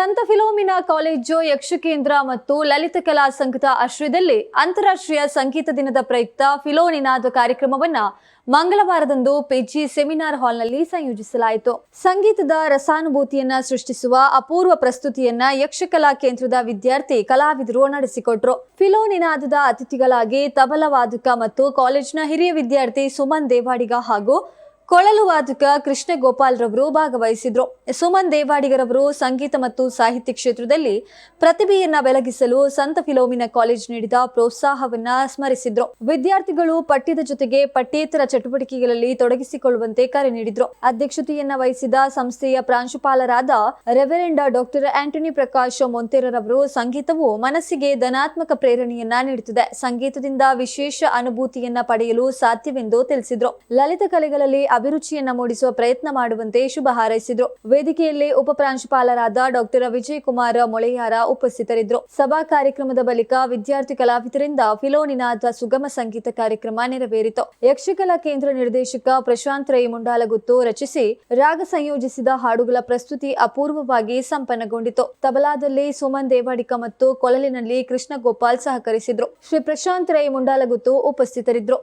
ಸಂತ Philomena college, ಯಕ್ಷಕೇಂದ್ರ ಮತ್ತು ಲಲಿತ ಕಲಾ ಸಂಘದ ಆಶ್ರಯದಲ್ಲಿ ಅಂತಾರಾಷ್ಟ್ರೀಯ ಸಂಗೀತ ದಿನದ ಪ್ರಯುಕ್ತ ಫಿಲೋನಿನಾದ ಕಾರ್ಯಕ್ರಮವನ್ನ ಮಂಗಳವಾರದಂದು ಪಿಜಿ ಸೆಮಿನಾರ್ ಹಾಲ್ನಲ್ಲಿ ಸಂಯೋಜಿಸಲಾಯಿತು. ಸಂಗೀತದ ರಸಾನುಭೂತಿಯನ್ನ ಸೃಷ್ಟಿಸುವ ಅಪೂರ್ವ ಪ್ರಸ್ತುತಿಯನ್ನ ಯಕ್ಷಕಲಾ ಕೇಂದ್ರದ ವಿದ್ಯಾರ್ಥಿ ಕಲಾವಿದರು ನಡೆಸಿಕೊಟ್ರು. ಫಿಲೋ ನಿನಾದದ ಅತಿಥಿಗಳಾಗಿ ತಬಲ ವಾದಕ ಮತ್ತು ಕಾಲೇಜಿನ ಹಿರಿಯ ವಿದ್ಯಾರ್ಥಿ ಸುಮನ್ ದೇವಾಡಿಗ ಹಾಗೂ ಕೊಳಲು ವಾದಕ ಕೃಷ್ಣ ಗೋಪಾಲ್ ರವರು ಭಾಗವಹಿಸಿದ್ರು. ಸುಮನ್ ದೇವಾಡಿಗರವರು ಸಂಗೀತ ಮತ್ತು ಸಾಹಿತ್ಯ ಕ್ಷೇತ್ರದಲ್ಲಿ ಪ್ರತಿಭೆಯನ್ನ ಬೆಳಗಿಸಲು ಸಂತ ಫಿಲೋಮಿನ ಕಾಲೇಜ್ ನೀಡಿದ ಪ್ರೋತ್ಸಾಹವನ್ನ ಸ್ಮರಿಸಿದ್ರು. ವಿದ್ಯಾರ್ಥಿಗಳು ಪಠ್ಯದ ಜೊತೆಗೆ ಪಠ್ಯೇತರ ಚಟುವಟಿಕೆಗಳಲ್ಲಿ ತೊಡಗಿಸಿಕೊಳ್ಳುವಂತೆ ಕರೆ ನೀಡಿದ್ರು. ಅಧ್ಯಕ್ಷತೆಯನ್ನ ವಹಿಸಿದ ಸಂಸ್ಥೆಯ ಪ್ರಾಂಶುಪಾಲರಾದ ರೆವರೆಂಡ ಡಾಕ್ಟರ್ ಆಂಟನಿ ಪ್ರಕಾಶ್ ಮೊಂತೇರರವರು ಸಂಗೀತವು ಮನಸ್ಸಿಗೆ ಧನಾತ್ಮಕ ಪ್ರೇರಣೆಯನ್ನ ನೀಡುತ್ತದೆ. ಸಂಗೀತದಿಂದ ವಿಶೇಷ ಅನುಭೂತಿಯನ್ನ ಪಡೆಯಲು ಸಾಧ್ಯವೆಂದು ತಿಳಿಸಿದ್ರು. ಲಲಿತ ಕಲೆಗಳಲ್ಲಿ ಅಭಿರುಚಿಯನ್ನ ಮೂಡಿಸುವ ಪ್ರಯತ್ನ ಮಾಡುವಂತೆ ಶುಭ ಹಾರೈಸಿದ್ರು. ವೇದಿಕೆಯಲ್ಲಿ ಉಪ ಪ್ರಾಂಶುಪಾಲರಾದ ಡಾಕ್ಟರ್ ವಿಜಯ್ ಕುಮಾರ್ ಮೊಳೆಯಾರ ಉಪಸ್ಥಿತರಿದ್ದರು. ಸಭಾ ಕಾರ್ಯಕ್ರಮದ ಬಳಿಕ ವಿದ್ಯಾರ್ಥಿ ಕಲಾವಿದರಿಂದ ಫಿಲೋನಿನಾದ ಸುಗಮ ಸಂಗೀತ ಕಾರ್ಯಕ್ರಮ ನೆರವೇರಿತು. ಯಕ್ಷಕಲಾ ಕೇಂದ್ರ ನಿರ್ದೇಶಕ ಪ್ರಶಾಂತ್ ರೈ ಮುಂಡಾಲಗುತ್ತು ರಚಿಸಿ ರಾಗ ಸಂಯೋಜಿಸಿದ ಹಾಡುಗಳ ಪ್ರಸ್ತುತಿ ಅಪೂರ್ವವಾಗಿ ಸಂಪನ್ನಗೊಂಡಿತು. ತಬಲಾದಲ್ಲಿ ಸುಮನ್ ದೇವಾಡಿಕ ಮತ್ತು ಕೊಳಲಿನಲ್ಲಿ ಕೃಷ್ಣ ಗೋಪಾಲ್ ಸಹಕರಿಸಿದ್ರು. ಶ್ರೀ ಪ್ರಶಾಂತ್ ರೈ ಮುಂಡಾಲಗುತ್ತು ಉಪಸ್ಥಿತರಿದ್ದರು